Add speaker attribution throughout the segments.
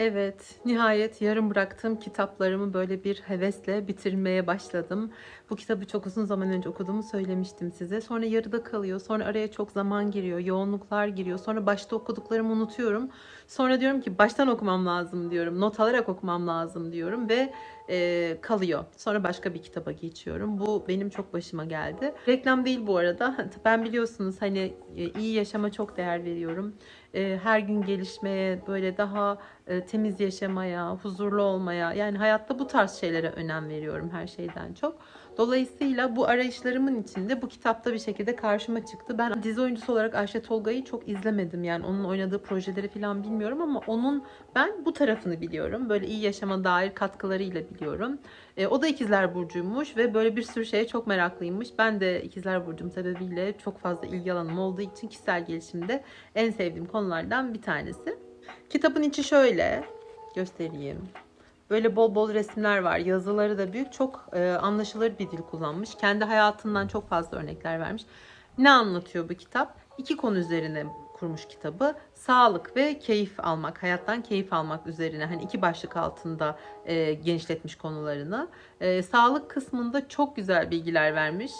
Speaker 1: Evet, nihayet yarım bıraktığım kitaplarımı böyle bir hevesle bitirmeye başladım. Bu kitabı çok uzun zaman önce okuduğumu söylemiştim size. Sonra yarıda kalıyor, sonra araya çok zaman giriyor, yoğunluklar giriyor. Sonra başta okuduklarımı unutuyorum. Sonra diyorum ki baştan okumam lazım diyorum, not alarak okumam lazım diyorum ve e, kalıyor. Sonra başka bir kitaba geçiyorum. Bu benim çok başıma geldi. Reklam değil bu arada. Ben biliyorsunuz hani e, iyi yaşama çok değer veriyorum. E, her gün gelişmeye, böyle daha e, temiz yaşamaya, huzurlu olmaya, yani hayatta bu tarz şeylere önem veriyorum her şeyden çok. Dolayısıyla bu arayışlarımın içinde bu kitapta bir şekilde karşıma çıktı. Ben dizi oyuncusu olarak Ayşe Tolga'yı çok izlemedim. Yani onun oynadığı projeleri falan bilmiyorum ama onun ben bu tarafını biliyorum. Böyle iyi yaşama dair katkılarıyla biliyorum. E, o da ikizler burcuymuş ve böyle bir sürü şeye çok meraklıymış. Ben de ikizler burcum sebebiyle çok fazla ilgi alanım olduğu için kişisel gelişimde en sevdiğim konulardan bir tanesi. Kitabın içi şöyle göstereyim. Böyle bol bol resimler var. Yazıları da büyük. Çok e, anlaşılır bir dil kullanmış. Kendi hayatından çok fazla örnekler vermiş. Ne anlatıyor bu kitap? İki konu üzerine kurmuş kitabı. Sağlık ve keyif almak, hayattan keyif almak üzerine hani iki başlık altında e, genişletmiş konularını. E, sağlık kısmında çok güzel bilgiler vermiş.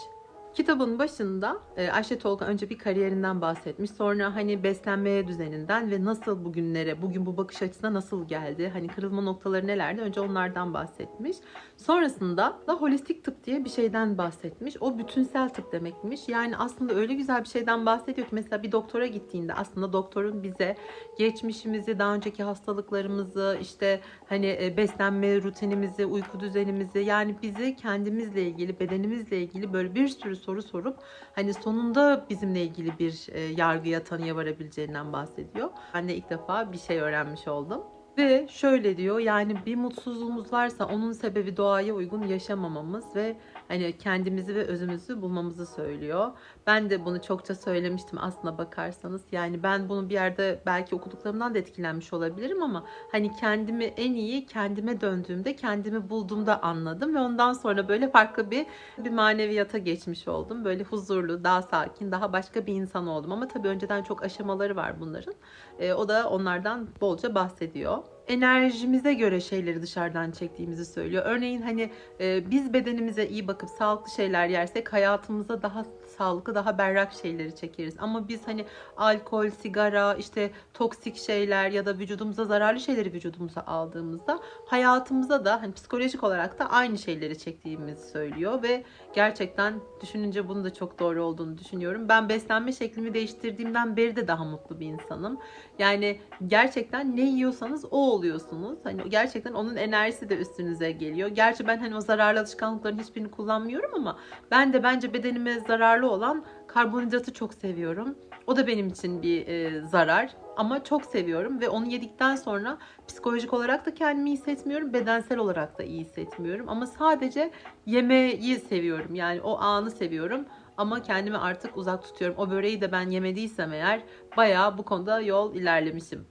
Speaker 1: Kitabın başında e, Ayşe Tolga önce bir kariyerinden bahsetmiş. Sonra hani beslenme düzeninden ve nasıl bugünlere, bugün bu bakış açısına nasıl geldi? Hani kırılma noktaları nelerdi? Önce onlardan bahsetmiş. Sonrasında da holistik tıp diye bir şeyden bahsetmiş. O bütünsel tıp demekmiş. Yani aslında öyle güzel bir şeyden bahsediyor ki mesela bir doktora gittiğinde aslında doktorun bize geçmişimizi, daha önceki hastalıklarımızı, işte hani e, beslenme rutinimizi, uyku düzenimizi yani bizi kendimizle ilgili, bedenimizle ilgili böyle bir sürü soru sorup hani sonunda bizimle ilgili bir e, yargıya, tanıya varabileceğinden bahsediyor. Ben de ilk defa bir şey öğrenmiş oldum. Ve şöyle diyor yani bir mutsuzluğumuz varsa onun sebebi doğaya uygun yaşamamamız ve hani kendimizi ve özümüzü bulmamızı söylüyor. Ben de bunu çokça söylemiştim aslına bakarsanız. Yani ben bunu bir yerde belki okuduklarımdan da etkilenmiş olabilirim ama hani kendimi en iyi kendime döndüğümde, kendimi bulduğumda anladım ve ondan sonra böyle farklı bir bir maneviyata geçmiş oldum. Böyle huzurlu, daha sakin, daha başka bir insan oldum ama tabii önceden çok aşamaları var bunların. E, o da onlardan bolca bahsediyor enerjimize göre şeyleri dışarıdan çektiğimizi söylüyor. Örneğin hani e, biz bedenimize iyi bakıp sağlıklı şeyler yersek hayatımıza daha sağlıklı, daha berrak şeyleri çekeriz. Ama biz hani alkol, sigara, işte toksik şeyler ya da vücudumuza zararlı şeyleri vücudumuza aldığımızda hayatımıza da hani psikolojik olarak da aynı şeyleri çektiğimizi söylüyor ve gerçekten düşününce bunu da çok doğru olduğunu düşünüyorum. Ben beslenme şeklimi değiştirdiğimden beri de daha mutlu bir insanım. Yani gerçekten ne yiyorsanız o oluyorsunuz. Hani gerçekten onun enerjisi de üstünüze geliyor. Gerçi ben hani o zararlı alışkanlıkların hiçbirini kullanmıyorum ama ben de bence bedenime zararlı olan karbonhidratı çok seviyorum. O da benim için bir e, zarar ama çok seviyorum ve onu yedikten sonra psikolojik olarak da kendimi iyi hissetmiyorum, bedensel olarak da iyi hissetmiyorum ama sadece yemeği seviyorum. Yani o anı seviyorum ama kendimi artık uzak tutuyorum. O böreği de ben yemediysem eğer bayağı bu konuda yol ilerlemişim.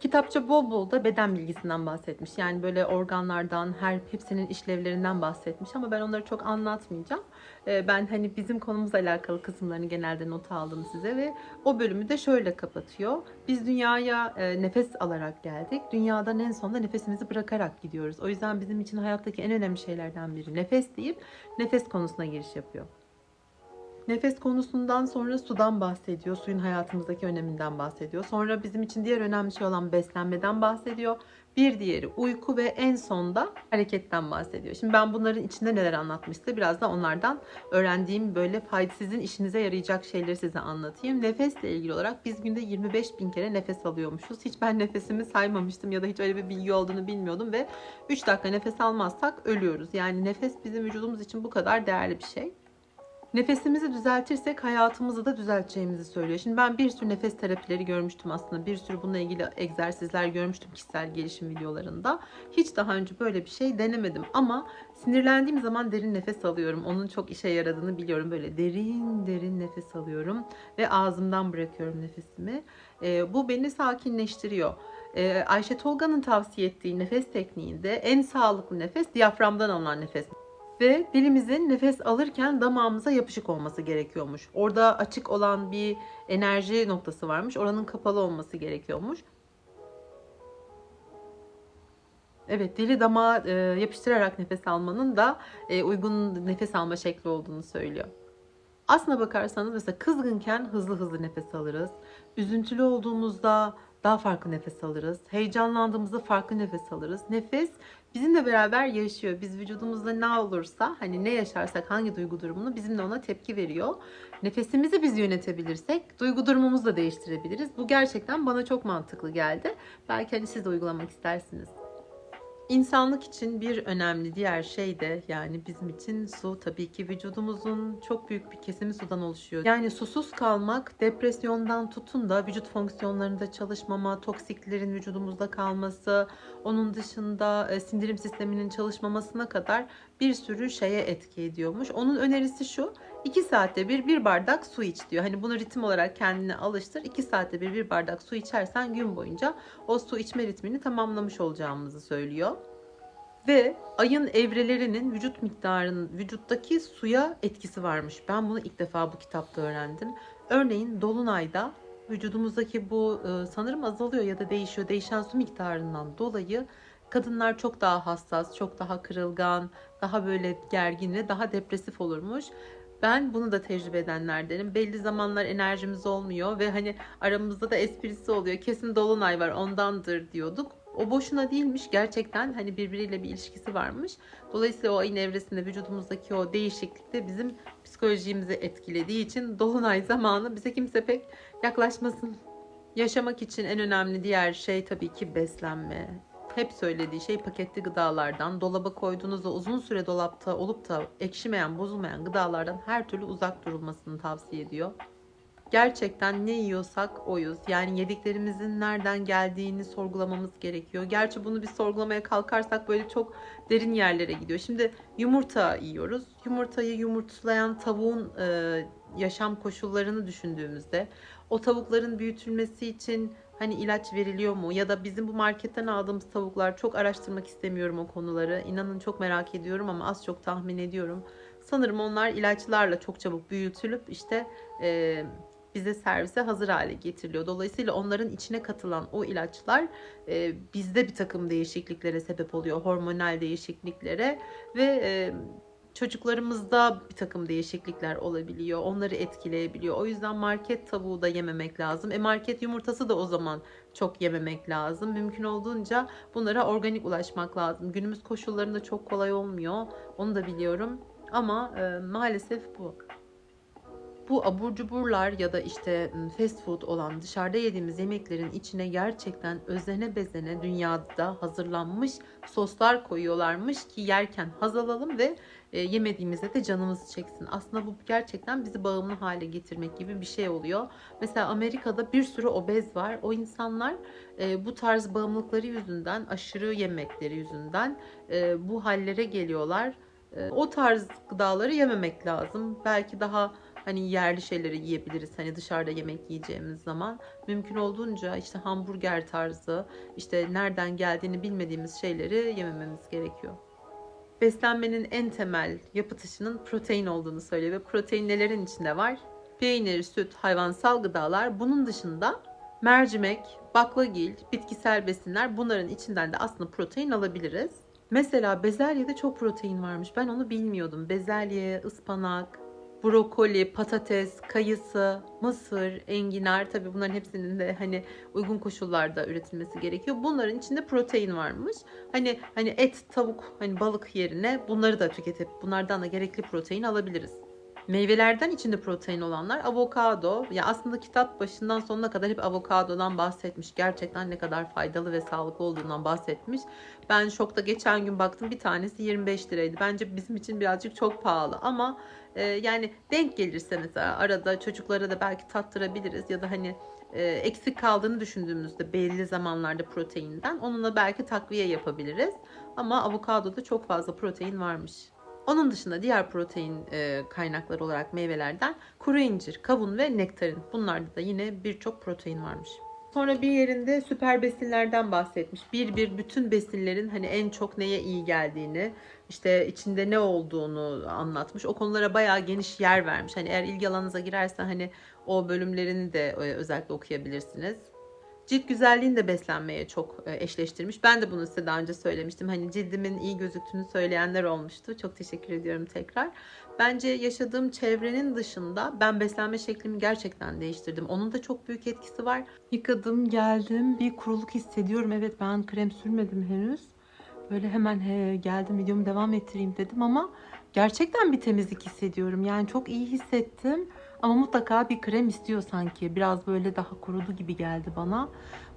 Speaker 1: Kitapça bol bol da beden bilgisinden bahsetmiş. Yani böyle organlardan, her hepsinin işlevlerinden bahsetmiş ama ben onları çok anlatmayacağım. Ee, ben hani bizim konumuzla alakalı kısımlarını genelde not aldım size ve o bölümü de şöyle kapatıyor. Biz dünyaya e, nefes alarak geldik. Dünyadan en sonunda nefesimizi bırakarak gidiyoruz. O yüzden bizim için hayattaki en önemli şeylerden biri nefes deyip nefes konusuna giriş yapıyor. Nefes konusundan sonra sudan bahsediyor. Suyun hayatımızdaki öneminden bahsediyor. Sonra bizim için diğer önemli şey olan beslenmeden bahsediyor. Bir diğeri uyku ve en sonda hareketten bahsediyor. Şimdi ben bunların içinde neler anlatmıştı biraz da onlardan öğrendiğim böyle fayda sizin işinize yarayacak şeyleri size anlatayım. Nefesle ilgili olarak biz günde 25 bin kere nefes alıyormuşuz. Hiç ben nefesimi saymamıştım ya da hiç öyle bir bilgi olduğunu bilmiyordum ve 3 dakika nefes almazsak ölüyoruz. Yani nefes bizim vücudumuz için bu kadar değerli bir şey. Nefesimizi düzeltirsek hayatımızı da düzelteceğimizi söylüyor. Şimdi ben bir sürü nefes terapileri görmüştüm aslında. Bir sürü bununla ilgili egzersizler görmüştüm kişisel gelişim videolarında. Hiç daha önce böyle bir şey denemedim ama sinirlendiğim zaman derin nefes alıyorum. Onun çok işe yaradığını biliyorum. Böyle derin derin nefes alıyorum ve ağzımdan bırakıyorum nefesimi. Ee, bu beni sakinleştiriyor. Ee, Ayşe Tolga'nın tavsiye ettiği nefes tekniğinde en sağlıklı nefes diyaframdan alınan nefes. Ve dilimizin nefes alırken damağımıza yapışık olması gerekiyormuş. Orada açık olan bir enerji noktası varmış. Oranın kapalı olması gerekiyormuş. Evet, dili damağa e, yapıştırarak nefes almanın da e, uygun nefes alma şekli olduğunu söylüyor. Aslına bakarsanız mesela kızgınken hızlı hızlı nefes alırız. Üzüntülü olduğumuzda daha farklı nefes alırız. Heyecanlandığımızda farklı nefes alırız. Nefes bizimle beraber yaşıyor. Biz vücudumuzda ne olursa, hani ne yaşarsak, hangi duygu durumunu bizimle ona tepki veriyor. Nefesimizi biz yönetebilirsek duygu durumumuzu da değiştirebiliriz. Bu gerçekten bana çok mantıklı geldi. Belki hani siz de uygulamak istersiniz. İnsanlık için bir önemli diğer şey de yani bizim için su tabii ki vücudumuzun çok büyük bir kesimi sudan oluşuyor. Yani susuz kalmak depresyondan tutun da vücut fonksiyonlarında çalışmama, toksiklerin vücudumuzda kalması, onun dışında e, sindirim sisteminin çalışmamasına kadar bir sürü şeye etki ediyormuş. Onun önerisi şu 2 saatte bir bir bardak su iç diyor. Hani bunu ritim olarak kendine alıştır. 2 saatte bir bir bardak su içersen gün boyunca o su içme ritmini tamamlamış olacağımızı söylüyor. Ve ayın evrelerinin vücut miktarının vücuttaki suya etkisi varmış. Ben bunu ilk defa bu kitapta öğrendim. Örneğin dolunayda vücudumuzdaki bu e, sanırım azalıyor ya da değişiyor. Değişen su miktarından dolayı kadınlar çok daha hassas, çok daha kırılgan, daha böyle gergin ve daha depresif olurmuş. Ben bunu da tecrübe edenlerdenim. Belli zamanlar enerjimiz olmuyor ve hani aramızda da esprisi oluyor. Kesin dolunay var ondandır diyorduk. O boşuna değilmiş. Gerçekten hani birbiriyle bir ilişkisi varmış. Dolayısıyla o ayın evresinde vücudumuzdaki o değişiklik de bizim psikolojimizi etkilediği için dolunay zamanı bize kimse pek yaklaşmasın. Yaşamak için en önemli diğer şey tabii ki beslenme hep söylediği şey paketli gıdalardan, dolaba koyduğunuzda uzun süre dolapta olup da ekşimeyen, bozulmayan gıdalardan her türlü uzak durulmasını tavsiye ediyor. Gerçekten ne yiyorsak oyuz. Yani yediklerimizin nereden geldiğini sorgulamamız gerekiyor. Gerçi bunu bir sorgulamaya kalkarsak böyle çok derin yerlere gidiyor. Şimdi yumurta yiyoruz. Yumurtayı yumurtlayan tavuğun e, yaşam koşullarını düşündüğümüzde o tavukların büyütülmesi için hani ilaç veriliyor mu ya da bizim bu marketten aldığımız tavuklar çok araştırmak istemiyorum o konuları. İnanın çok merak ediyorum ama az çok tahmin ediyorum. Sanırım onlar ilaçlarla çok çabuk büyütülüp işte e, bize servise hazır hale getiriliyor. Dolayısıyla onların içine katılan o ilaçlar e, bizde bir takım değişikliklere sebep oluyor. Hormonal değişikliklere ve e, çocuklarımızda bir takım değişiklikler olabiliyor. Onları etkileyebiliyor. O yüzden market tavuğu da yememek lazım. E market yumurtası da o zaman çok yememek lazım. Mümkün olduğunca bunlara organik ulaşmak lazım. Günümüz koşullarında çok kolay olmuyor. Onu da biliyorum. Ama e, maalesef bu bu abur cuburlar ya da işte fast food olan dışarıda yediğimiz yemeklerin içine gerçekten özene bezene dünyada hazırlanmış soslar koyuyorlarmış ki yerken haz alalım ve e, yemediğimizde de canımız çeksin. Aslında bu gerçekten bizi bağımlı hale getirmek gibi bir şey oluyor. Mesela Amerika'da bir sürü obez var. O insanlar e, bu tarz bağımlılıkları yüzünden, aşırı yemekleri yüzünden e, bu hallere geliyorlar. O tarz gıdaları yememek lazım. Belki daha hani yerli şeyleri yiyebiliriz. Hani dışarıda yemek yiyeceğimiz zaman mümkün olduğunca işte hamburger tarzı işte nereden geldiğini bilmediğimiz şeyleri yemememiz gerekiyor. Beslenmenin en temel yapı taşının protein olduğunu söylüyor ve protein nelerin içinde var? Peynir, süt, hayvansal gıdalar. Bunun dışında mercimek, baklagil, bitkisel besinler bunların içinden de aslında protein alabiliriz. Mesela bezelyede çok protein varmış. Ben onu bilmiyordum. Bezelye, ıspanak, brokoli, patates, kayısı, mısır, enginar tabi bunların hepsinin de hani uygun koşullarda üretilmesi gerekiyor. Bunların içinde protein varmış. Hani hani et, tavuk, hani balık yerine bunları da tüketip bunlardan da gerekli protein alabiliriz. Meyvelerden içinde protein olanlar avokado. Ya aslında kitap başından sonuna kadar hep avokadodan bahsetmiş. Gerçekten ne kadar faydalı ve sağlıklı olduğundan bahsetmiş. Ben şokta geçen gün baktım bir tanesi 25 liraydı. Bence bizim için birazcık çok pahalı ama e, yani denk gelirse mesela arada çocuklara da belki tattırabiliriz ya da hani e, eksik kaldığını düşündüğümüzde belli zamanlarda proteinden onunla belki takviye yapabiliriz. Ama avokadoda çok fazla protein varmış. Onun dışında diğer protein e, kaynakları olarak meyvelerden kuru incir, kavun ve nektarin. Bunlarda da yine birçok protein varmış. Sonra bir yerinde süper besinlerden bahsetmiş. Bir bir bütün besinlerin hani en çok neye iyi geldiğini, işte içinde ne olduğunu anlatmış. O konulara bayağı geniş yer vermiş. Hani eğer ilgi alanınıza girerse hani o bölümlerini de e, özellikle okuyabilirsiniz. Cilt güzelliğini de beslenmeye çok e, eşleştirmiş. Ben de bunu size daha önce söylemiştim. Hani cildimin iyi gözüktüğünü söyleyenler olmuştu. Çok teşekkür ediyorum tekrar. Bence yaşadığım çevrenin dışında ben beslenme şeklimi gerçekten değiştirdim. Onun da çok büyük etkisi var. Yıkadım, geldim. Bir kuruluk hissediyorum. Evet ben krem sürmedim henüz. Böyle hemen he, geldim videomu devam ettireyim dedim ama gerçekten bir temizlik hissediyorum. Yani çok iyi hissettim. Ama mutlaka bir krem istiyor sanki. Biraz böyle daha kurudu gibi geldi bana.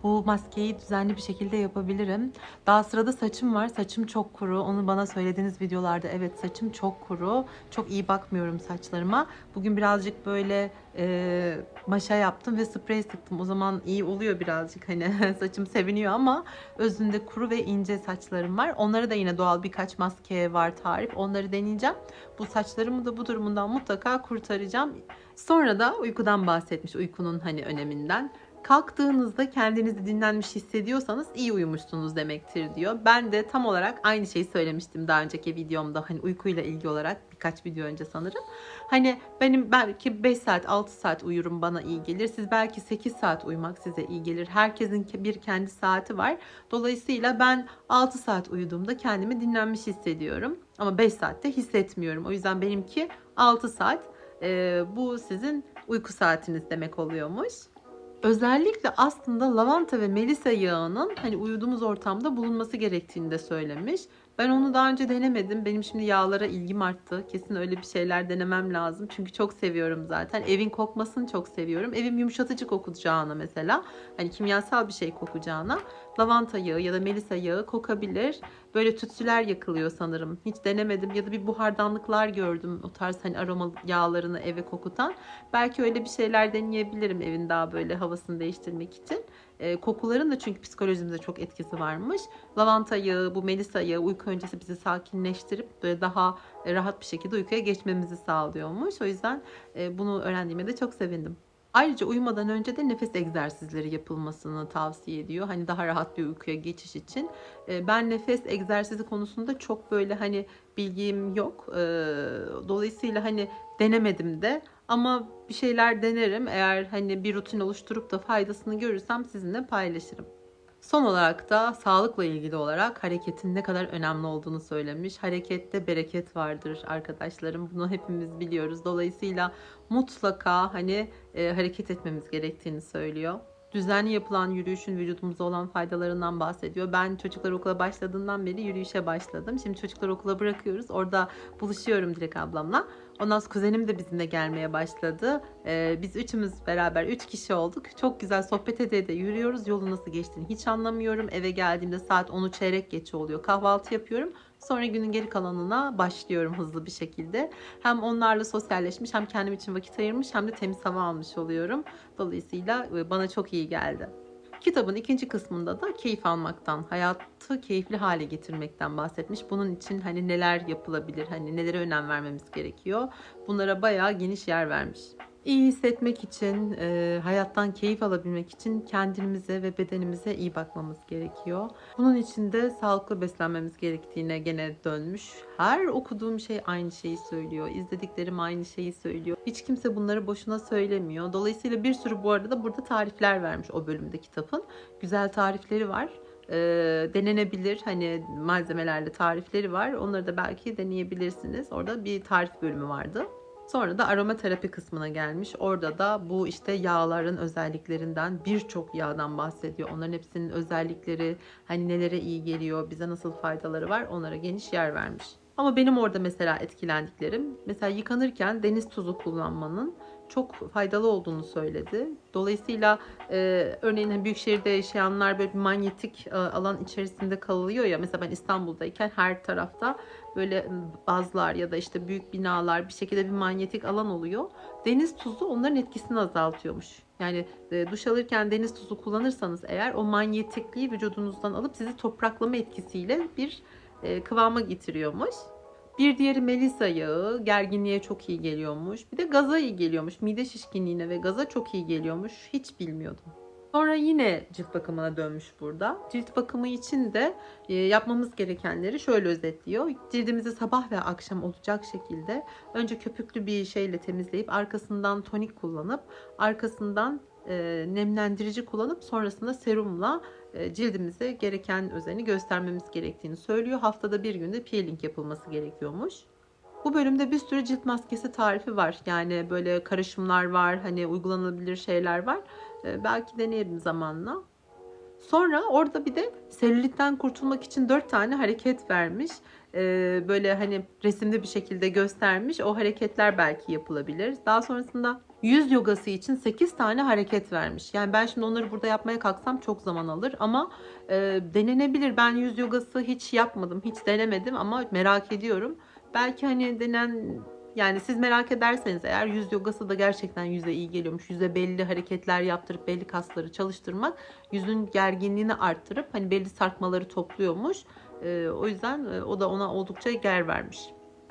Speaker 1: Bu maskeyi düzenli bir şekilde yapabilirim. Daha sırada saçım var. Saçım çok kuru. Onu bana söylediğiniz videolarda evet saçım çok kuru. Çok iyi bakmıyorum saçlarıma. Bugün birazcık böyle e, maşa yaptım ve sprey sıktım. O zaman iyi oluyor birazcık hani saçım seviniyor ama özünde kuru ve ince saçlarım var. Onlara da yine doğal birkaç maske var tarif. Onları deneyeceğim. Bu saçlarımı da bu durumundan mutlaka kurtaracağım. Sonra da uykudan bahsetmiş. Uykunun hani öneminden. Kalktığınızda kendinizi dinlenmiş hissediyorsanız iyi uyumuşsunuz demektir diyor. Ben de tam olarak aynı şeyi söylemiştim daha önceki videomda hani uykuyla ilgili olarak birkaç video önce sanırım. Hani benim belki 5 saat 6 saat uyurum bana iyi gelir. Siz belki 8 saat uyumak size iyi gelir. Herkesin bir kendi saati var. Dolayısıyla ben 6 saat uyuduğumda kendimi dinlenmiş hissediyorum. Ama 5 saatte hissetmiyorum. O yüzden benimki 6 saat. Ee, bu sizin uyku saatiniz demek oluyormuş. Özellikle aslında lavanta ve melisa yağının hani uyuduğumuz ortamda bulunması gerektiğini de söylemiş. Ben onu daha önce denemedim. Benim şimdi yağlara ilgim arttı. Kesin öyle bir şeyler denemem lazım. Çünkü çok seviyorum zaten. Evin kokmasını çok seviyorum. Evim yumuşatıcı kokacağına mesela. Hani kimyasal bir şey kokacağına lavanta yağı ya da melisa yağı kokabilir. Böyle tütsüler yakılıyor sanırım. Hiç denemedim ya da bir buhardanlıklar gördüm. O tarz hani aroma yağlarını eve kokutan. Belki öyle bir şeyler deneyebilirim evin daha böyle havasını değiştirmek için. E, kokuların da çünkü psikolojimize çok etkisi varmış. Lavanta yağı, bu melisa yağı uyku öncesi bizi sakinleştirip böyle daha e, rahat bir şekilde uykuya geçmemizi sağlıyormuş. O yüzden e, bunu öğrendiğime de çok sevindim. Ayrıca uyumadan önce de nefes egzersizleri yapılmasını tavsiye ediyor. Hani daha rahat bir uykuya geçiş için. E, ben nefes egzersizi konusunda çok böyle hani bilgim yok. E, dolayısıyla hani denemedim de ama bir şeyler denerim. Eğer hani bir rutin oluşturup da faydasını görürsem sizinle paylaşırım. Son olarak da sağlıkla ilgili olarak hareketin ne kadar önemli olduğunu söylemiş. Harekette bereket vardır arkadaşlarım. Bunu hepimiz biliyoruz. Dolayısıyla mutlaka hani e, hareket etmemiz gerektiğini söylüyor. Düzenli yapılan yürüyüşün vücudumuza olan faydalarından bahsediyor. Ben çocuklar okula başladığından beri yürüyüşe başladım. Şimdi çocuklar okula bırakıyoruz. Orada buluşuyorum Dilek ablamla. Ondan sonra kuzenim de bizimle gelmeye başladı. Ee, biz üçümüz beraber üç kişi olduk. Çok güzel sohbet ede de yürüyoruz. Yolun nasıl geçtiğini hiç anlamıyorum. Eve geldiğimde saat 10'u çeyrek geçe oluyor. Kahvaltı yapıyorum. Sonra günün geri kalanına başlıyorum hızlı bir şekilde. Hem onlarla sosyalleşmiş hem kendim için vakit ayırmış hem de temiz hava almış oluyorum. Dolayısıyla e, bana çok iyi geldi. Kitabın ikinci kısmında da keyif almaktan, hayatı keyifli hale getirmekten bahsetmiş. Bunun için hani neler yapılabilir, hani nelere önem vermemiz gerekiyor. Bunlara bayağı geniş yer vermiş. İyi hissetmek için, e, hayattan keyif alabilmek için kendimize ve bedenimize iyi bakmamız gerekiyor. Bunun için de sağlıklı beslenmemiz gerektiğine gene dönmüş. Her okuduğum şey aynı şeyi söylüyor. İzlediklerim aynı şeyi söylüyor. Hiç kimse bunları boşuna söylemiyor. Dolayısıyla bir sürü bu arada burada tarifler vermiş o bölümde kitabın. Güzel tarifleri var e, denenebilir hani malzemelerle tarifleri var. Onları da belki deneyebilirsiniz. Orada bir tarif bölümü vardı. Sonra da aromaterapi kısmına gelmiş. Orada da bu işte yağların özelliklerinden birçok yağdan bahsediyor. Onların hepsinin özellikleri, hani nelere iyi geliyor, bize nasıl faydaları var onlara geniş yer vermiş. Ama benim orada mesela etkilendiklerim, mesela yıkanırken deniz tuzu kullanmanın çok faydalı olduğunu söyledi. Dolayısıyla e, örneğin hani büyük şehirde yaşayanlar böyle bir manyetik e, alan içerisinde kalıyor ya. Mesela ben İstanbul'dayken her tarafta böyle bazlar ya da işte büyük binalar bir şekilde bir manyetik alan oluyor. Deniz tuzu onların etkisini azaltıyormuş. Yani e, duş alırken deniz tuzu kullanırsanız eğer o manyetikliği vücudunuzdan alıp sizi topraklama etkisiyle bir e, kıvama getiriyormuş. Bir diğeri melisa yağı gerginliğe çok iyi geliyormuş. Bir de gaza iyi geliyormuş. Mide şişkinliğine ve gaza çok iyi geliyormuş. Hiç bilmiyordum. Sonra yine cilt bakımına dönmüş burada. Cilt bakımı için de e, yapmamız gerekenleri şöyle özetliyor. Cildimizi sabah ve akşam olacak şekilde önce köpüklü bir şeyle temizleyip arkasından tonik kullanıp arkasından e, nemlendirici kullanıp sonrasında serumla e, cildimize gereken özeni göstermemiz gerektiğini söylüyor. Haftada bir günde peeling yapılması gerekiyormuş. Bu bölümde bir sürü cilt maskesi tarifi var. Yani böyle karışımlar var, hani uygulanabilir şeyler var. E, belki deneyelim zamanla. Sonra orada bir de selülitten kurtulmak için 4 tane hareket vermiş. Ee, böyle hani resimli bir şekilde göstermiş. O hareketler belki yapılabilir. Daha sonrasında yüz yogası için 8 tane hareket vermiş. Yani ben şimdi onları burada yapmaya kalksam çok zaman alır ama e, denenebilir. Ben yüz yogası hiç yapmadım, hiç denemedim ama merak ediyorum. Belki hani denen yani siz merak ederseniz eğer yüz yogası da gerçekten yüze iyi geliyormuş. Yüze belli hareketler yaptırıp belli kasları çalıştırmak yüzün gerginliğini arttırıp hani belli sarkmaları topluyormuş. Ee, o yüzden e, o da ona oldukça ger vermiş.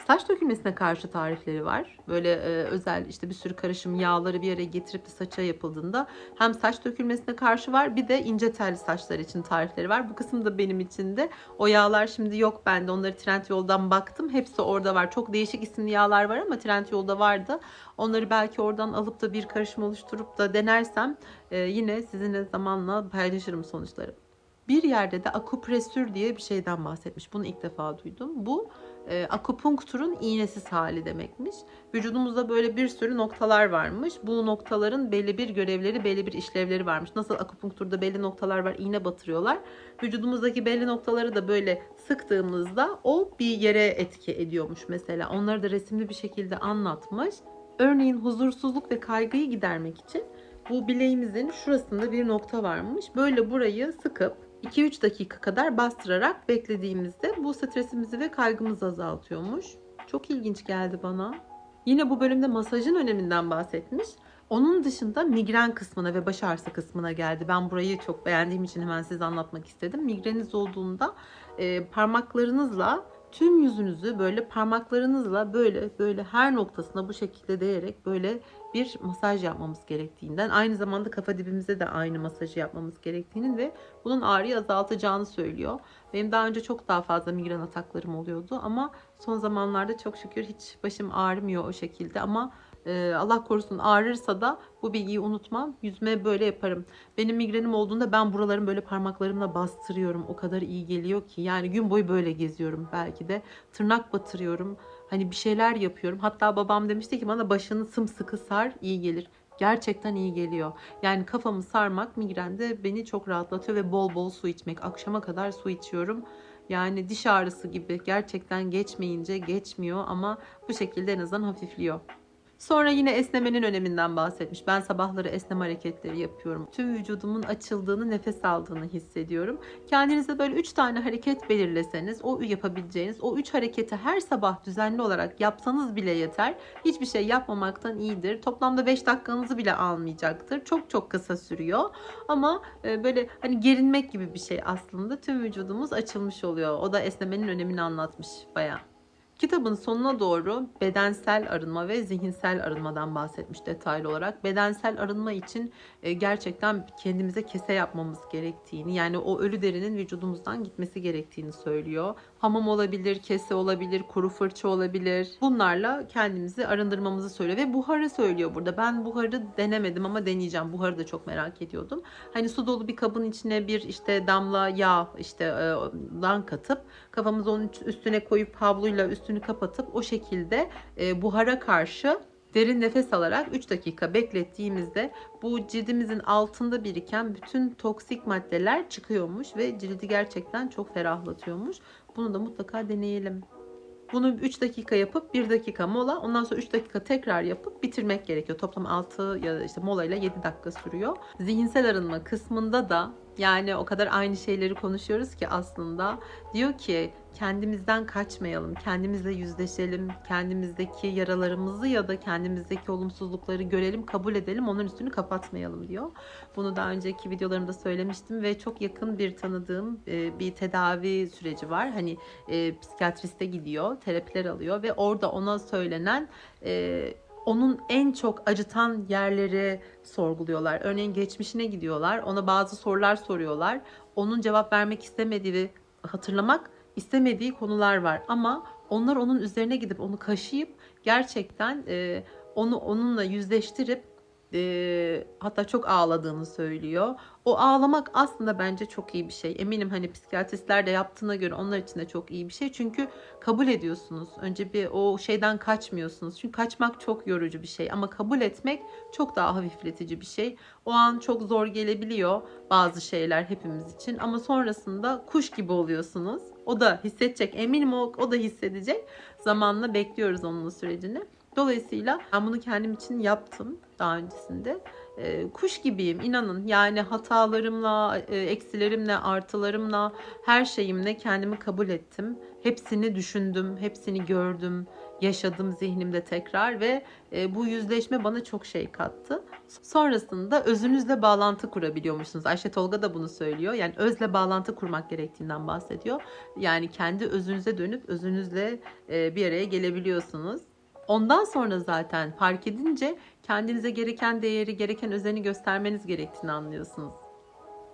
Speaker 1: Saç dökülmesine karşı tarifleri var. Böyle e, özel işte bir sürü karışım yağları bir araya getirip de saça yapıldığında hem saç dökülmesine karşı var bir de ince telli saçlar için tarifleri var. Bu kısım da benim için de. O yağlar şimdi yok bende. Onları Trendyol'dan baktım. Hepsi orada var. Çok değişik isimli yağlar var ama Trendyol'da vardı. Onları belki oradan alıp da bir karışım oluşturup da denersem e, yine sizinle zamanla paylaşırım sonuçları. Bir yerde de akupresür diye bir şeyden bahsetmiş. Bunu ilk defa duydum. Bu e, akupunkturun iğnesiz hali demekmiş. Vücudumuzda böyle bir sürü noktalar varmış. Bu noktaların belli bir görevleri, belli bir işlevleri varmış. Nasıl akupunkturda belli noktalar var, iğne batırıyorlar. Vücudumuzdaki belli noktaları da böyle sıktığımızda o bir yere etki ediyormuş mesela. Onları da resimli bir şekilde anlatmış. Örneğin huzursuzluk ve kaygıyı gidermek için bu bileğimizin şurasında bir nokta varmış. Böyle burayı sıkıp 2-3 dakika kadar bastırarak beklediğimizde bu stresimizi ve kaygımızı azaltıyormuş. Çok ilginç geldi bana. Yine bu bölümde masajın öneminden bahsetmiş. Onun dışında migren kısmına ve baş ağrısı kısmına geldi. Ben burayı çok beğendiğim için hemen size anlatmak istedim. Migreniniz olduğunda e, parmaklarınızla tüm yüzünüzü böyle parmaklarınızla böyle böyle her noktasına bu şekilde değerek böyle bir masaj yapmamız gerektiğinden aynı zamanda kafa dibimize de aynı masajı yapmamız gerektiğinin ve bunun ağrıyı azaltacağını söylüyor. Benim daha önce çok daha fazla migren ataklarım oluyordu ama son zamanlarda çok şükür hiç başım ağrımıyor o şekilde ama e, Allah korusun ağrırsa da bu bilgiyi unutmam. Yüzme böyle yaparım. Benim migrenim olduğunda ben buralarımı böyle parmaklarımla bastırıyorum. O kadar iyi geliyor ki. Yani gün boyu böyle geziyorum belki de. Tırnak batırıyorum. Hani bir şeyler yapıyorum. Hatta babam demişti ki bana başını sımsıkı sar iyi gelir. Gerçekten iyi geliyor. Yani kafamı sarmak migrende beni çok rahatlatıyor ve bol bol su içmek. Akşama kadar su içiyorum. Yani diş ağrısı gibi gerçekten geçmeyince geçmiyor ama bu şekilde en azından hafifliyor. Sonra yine esnemenin öneminden bahsetmiş. Ben sabahları esneme hareketleri yapıyorum. Tüm vücudumun açıldığını, nefes aldığını hissediyorum. Kendinize böyle 3 tane hareket belirleseniz, o yapabileceğiniz o 3 hareketi her sabah düzenli olarak yapsanız bile yeter. Hiçbir şey yapmamaktan iyidir. Toplamda 5 dakikanızı bile almayacaktır. Çok çok kısa sürüyor. Ama e, böyle hani gerinmek gibi bir şey aslında. Tüm vücudumuz açılmış oluyor. O da esnemenin önemini anlatmış bayağı. Kitabın sonuna doğru bedensel arınma ve zihinsel arınmadan bahsetmiş detaylı olarak. Bedensel arınma için e, gerçekten kendimize kese yapmamız gerektiğini, yani o ölü derinin vücudumuzdan gitmesi gerektiğini söylüyor. Hamam olabilir, kese olabilir, kuru fırça olabilir. Bunlarla kendimizi arındırmamızı söylüyor ve buharı söylüyor burada. Ben buharı denemedim ama deneyeceğim. Buharı da çok merak ediyordum. Hani su dolu bir kabın içine bir işte damla yağ işte e, dan katıp kafamızı onun üstüne koyup havluyla üstünü kapatıp o şekilde e, buhara karşı derin nefes alarak 3 dakika beklettiğimizde bu cildimizin altında biriken bütün toksik maddeler çıkıyormuş ve cildi gerçekten çok ferahlatıyormuş. Bunu da mutlaka deneyelim. Bunu 3 dakika yapıp 1 dakika mola ondan sonra 3 dakika tekrar yapıp bitirmek gerekiyor. Toplam 6 ya da işte molayla 7 dakika sürüyor. Zihinsel arınma kısmında da yani o kadar aynı şeyleri konuşuyoruz ki aslında. Diyor ki kendimizden kaçmayalım, kendimizle yüzleşelim, kendimizdeki yaralarımızı ya da kendimizdeki olumsuzlukları görelim, kabul edelim, onun üstünü kapatmayalım diyor. Bunu daha önceki videolarımda söylemiştim ve çok yakın bir tanıdığım e, bir tedavi süreci var. Hani e, psikiyatriste gidiyor, terapiler alıyor ve orada ona söylenen e, onun en çok acıtan yerleri sorguluyorlar. Örneğin geçmişine gidiyorlar. Ona bazı sorular soruyorlar. Onun cevap vermek istemediği hatırlamak istemediği konular var. Ama onlar onun üzerine gidip onu kaşıyıp gerçekten e, onu onunla yüzleştirip e, hatta çok ağladığını söylüyor. O ağlamak aslında bence çok iyi bir şey. Eminim hani psikiyatristler de yaptığına göre onlar için de çok iyi bir şey. Çünkü kabul ediyorsunuz. Önce bir o şeyden kaçmıyorsunuz. Çünkü kaçmak çok yorucu bir şey ama kabul etmek çok daha hafifletici bir şey. O an çok zor gelebiliyor bazı şeyler hepimiz için ama sonrasında kuş gibi oluyorsunuz. O da hissedecek. Eminim o, o da hissedecek. Zamanla bekliyoruz onun sürecini. Dolayısıyla ben bunu kendim için yaptım daha öncesinde. Ee, kuş gibiyim inanın. Yani hatalarımla, e, eksilerimle, artılarımla, her şeyimle kendimi kabul ettim. Hepsini düşündüm, hepsini gördüm, yaşadım zihnimde tekrar ve e, bu yüzleşme bana çok şey kattı. Sonrasında özünüzle bağlantı kurabiliyormuşsunuz. Ayşe Tolga da bunu söylüyor. Yani özle bağlantı kurmak gerektiğinden bahsediyor. Yani kendi özünüze dönüp özünüzle e, bir araya gelebiliyorsunuz. Ondan sonra zaten fark edince kendinize gereken değeri, gereken özeni göstermeniz gerektiğini anlıyorsunuz.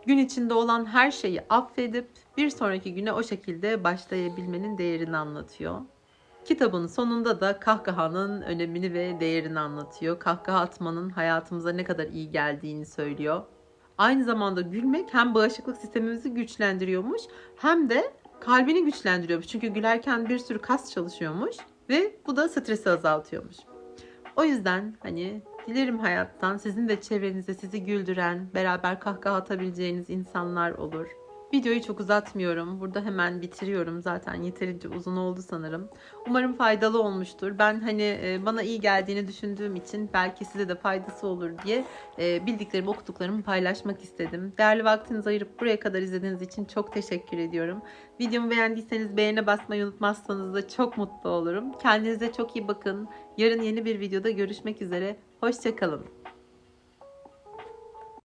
Speaker 1: Gün içinde olan her şeyi affedip bir sonraki güne o şekilde başlayabilmenin değerini anlatıyor. Kitabın sonunda da kahkahanın önemini ve değerini anlatıyor. Kahkaha atmanın hayatımıza ne kadar iyi geldiğini söylüyor. Aynı zamanda gülmek hem bağışıklık sistemimizi güçlendiriyormuş hem de kalbini güçlendiriyormuş. Çünkü gülerken bir sürü kas çalışıyormuş ve bu da stresi azaltıyormuş. O yüzden hani dilerim hayattan sizin de çevrenizde sizi güldüren, beraber kahkaha atabileceğiniz insanlar olur. Videoyu çok uzatmıyorum. Burada hemen bitiriyorum. Zaten yeterince uzun oldu sanırım. Umarım faydalı olmuştur. Ben hani e, bana iyi geldiğini düşündüğüm için belki size de faydası olur diye e, bildiklerimi, okuduklarımı paylaşmak istedim. Değerli vaktinizi ayırıp buraya kadar izlediğiniz için çok teşekkür ediyorum. Videomu beğendiyseniz beğene basmayı unutmazsanız da çok mutlu olurum. Kendinize çok iyi bakın. Yarın yeni bir videoda görüşmek üzere. Hoşçakalın.